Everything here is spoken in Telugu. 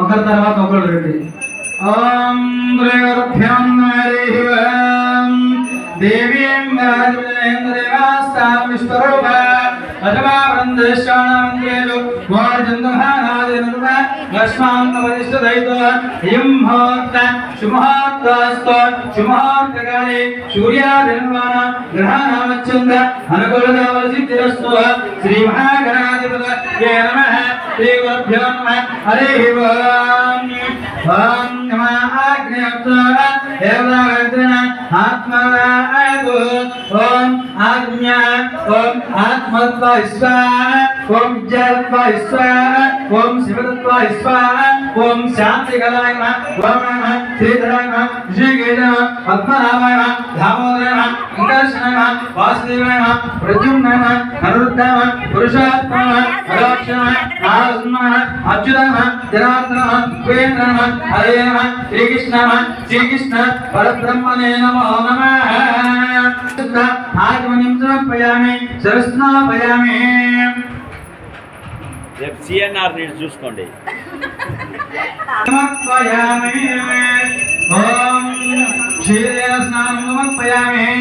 ఒకరి తర్వాత ఒకరు రండి. ఓం శ్రీగురుభ్యం హరి దేవీం రాజేంద్రవాస్తాం విశ్వరూప. అథవా వృందశ్రవణమంత్రేషు శుభముహూర్తకాలే సూర్యాదిర్వాణ గ్రహానామచ్చంద అనుకూలతావసిద్ధిరస్తు శ్రీ మహాగణాధిపత నమః శ్రీ గురుభ్యో హరి ఓం ఆత్మవాయు ఓం ఆజ్ఞ ఓం ఆత్మత్వ ఓం విద్యాత్వ ఓం శివతత్వ ఓం శాంతికలాయ నమః ఓం నమః శ్రీధరాయ నమః శ్రీకేశ పద్మనాభాయ నమః నమః వాసుదేవాయ పురుషోత్తమాయ నమః అరోక్షణాయ నారసింహాయ అచ్యుతాయ నమః జనార్దన నమః హరే నమః శ్రీకృష్ణ శ్రీకృష్ణ పరబ్రహ్మణే నమో నమః ఆగమనిం సమర్పయామి సరస్నాపయామి రేపు సిఎన్ఆర్ చూసుకోండి. సమర్పయామి ఓం स्नान स्नानं मम पयामहे